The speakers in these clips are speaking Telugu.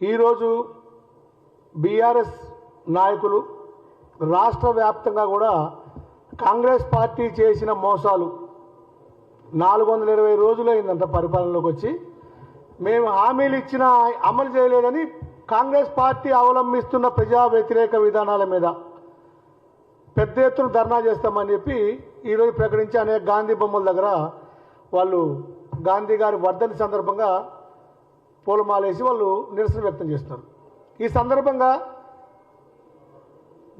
ఈరోజు బీఆర్ఎస్ నాయకులు రాష్ట్ర వ్యాప్తంగా కూడా కాంగ్రెస్ పార్టీ చేసిన మోసాలు నాలుగు వందల ఇరవై రోజులు అయిందంట పరిపాలనలోకి వచ్చి. మేము హామీలు ఇచ్చిన అమలు చేయలేదని కాంగ్రెస్ పార్టీ అవలంబిస్తున్న ప్రజా వ్యతిరేక విధానాల మీద పెద్ద ఎత్తున ధర్నా చేస్తామని చెప్పి ఈరోజు ప్రకటించి అనేక గాంధీ బొమ్మల దగ్గర వాళ్ళు గాంధీ గారి వర్ధని సందర్భంగా పూలమాలేసి వాళ్ళు నిరసన వ్యక్తం చేస్తున్నారు ఈ సందర్భంగా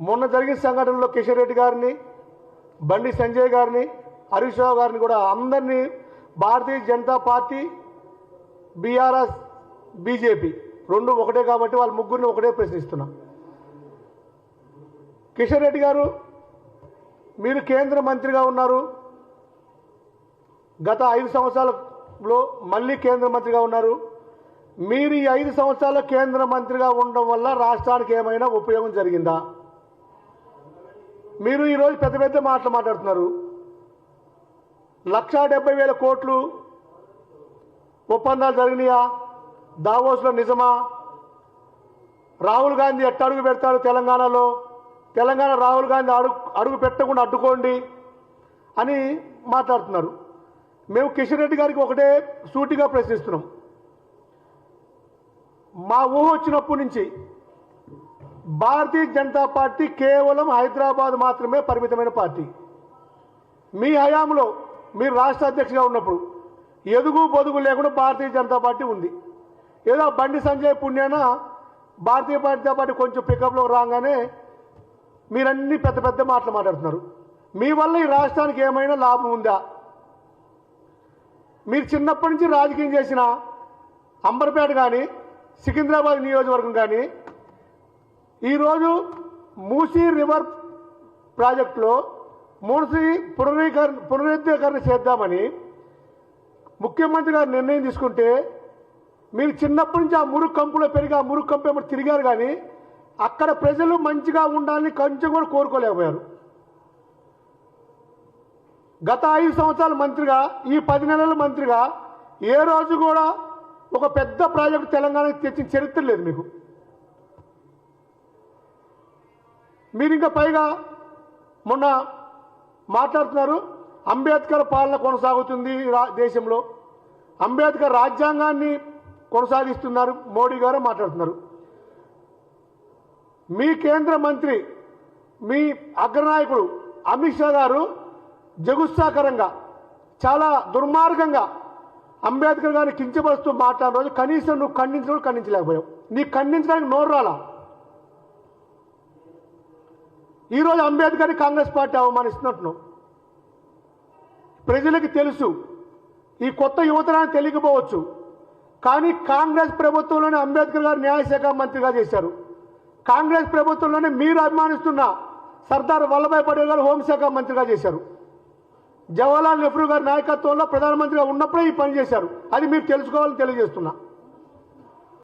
మొన్న జరిగిన సంఘటనలో కిషన్ రెడ్డి గారిని బండి సంజయ్ గారిని హరీష్ రావు గారిని కూడా అందరినీ Bharatiya Janata Party BRS BJP రెండు ఒకటే కాబట్టి వాళ్ళ ముగ్గురిని ఒకటే ప్రశ్నిస్తున్నాం. కిషన్ రెడ్డి గారు మీరు కేంద్ర మంత్రిగా ఉన్నారు. గత ఐదు సంవత్సరాలలో మళ్ళీ కేంద్ర మంత్రిగా ఉన్నారు. మీరు ఈ ఐదు సంవత్సరాల కేంద్ర మంత్రిగా ఉండడం వల్ల రాష్ట్రానికి ఏమైనా ఉపయోగం జరిగిందా? మీరు ఈరోజు పెద్ద పెద్ద మాటలు మాట్లాడుతున్నారు. లక్షా డెబ్బై వేల కోట్లు ఒప్పందాలు జరిగినాయా? దావోస్లో నిజమా? రాహుల్ గాంధీ ఎట్ట అడుగు పెడతాడు తెలంగాణలో? తెలంగాణ రాహుల్ గాంధీ అడుగు అడుగు పెట్టకుండా అడ్డుకోండి అని మాట్లాడుతున్నారు. మేము కిషన్ రెడ్డి గారికి ఒకటే సూటిగా ప్రశ్నిస్తున్నాం. మా ఊహ వచ్చినప్పటి నుంచి భారతీయ జనతా పార్టీ కేవలం హైదరాబాద్ మాత్రమే పరిమితమైన పార్టీ. మీ హయాంలో మీరు రాష్ట్ర అధ్యక్షుగా ఉన్నప్పుడు ఎదుగు బొదుగు లేకుండా భారతీయ జనతా పార్టీ ఉంది. ఏదో బండి సంజయ్ పుణ్యాన భారతీయ జనతా పార్టీ కొంచెం పికప్లో రాగానే మీరన్నీ పెద్ద పెద్ద మాటలు మాట్లాడుతున్నారు. మీ వల్ల ఈ రాష్ట్రానికి ఏమైనా లాభం ఉందా? మీరు చిన్నప్పటి నుంచి రాజకీయం చేసిన అంబర్పేట కానీ సికింద్రాబాద్ నియోజకవర్గం కానీ ఈరోజు మూసీ రివర్ ప్రాజెక్టులో మూసీ పునరీకరణ పునరుద్ధీకరణ చేద్దామని ముఖ్యమంత్రి గారు నిర్ణయం తీసుకుంటే మీరు చిన్నప్పటి నుంచి ఆ మురుగు కంపులో పెరిగి ఆ మురుగు కంపు ఏమో తిరిగారు కానీ అక్కడ ప్రజలు మంచిగా ఉండాలని కొంచెం కూడా కోరుకోలేకపోయారు. గత ఐదు సంవత్సరాల మంత్రిగా ఈ పది నెలల మంత్రిగా ఏ రోజు కూడా ఒక పెద్ద ప్రాజెక్టు తెలంగాణకి తెచ్చిన చరిత్ర లేదు మీకు. మీరు ఇంకా పైగా మొన్న మాట్లాడుతున్నారు అంబేద్కర్ పాలన కొనసాగుతుంది రా- దేశంలో. అంబేద్కర్ రాజ్యాంగాన్ని కొనసాగిస్తున్నారు మోడీ గారు మాట్లాడుతున్నారు. మీ కేంద్ర మంత్రి మీ అగ్రనాయకుడు అమిత్ షా గారు జగుత్సాకరంగా చాలా దుర్మార్గంగా అంబేద్కర్ గారిని కించపరుస్తూ మాట్లాడిన రోజు కనీసం నువ్వు ఖండించడం ఖండించలేకపోయావు. నీ ఖండించడానికి నోరు రాలా? ఈరోజు అంబేద్కర్ని కాంగ్రెస్ పార్టీ అవమానిస్తున్నట్టు ప్రజలకు తెలుసు ఈ కొత్త యువతరానికి తెలియకపోవచ్చు కానీ కాంగ్రెస్ ప్రభుత్వంలోనే అంబేద్కర్ గారు న్యాయశాఖ మంత్రిగా చేశారు. కాంగ్రెస్ ప్రభుత్వంలోనే మీరు అభిమానిస్తున్న సర్దార్ వల్లభాయ్ పటేల్ గారు హోంశాఖ మంత్రిగా చేశారు. జవహర్లాల్ నెహ్రూ గారి నాయకత్వంలో ప్రధానమంత్రిగా ఉన్నప్పుడే ఈ పని చేశారు. అది మీరు తెలుసుకోవాలని తెలియజేస్తున్నా.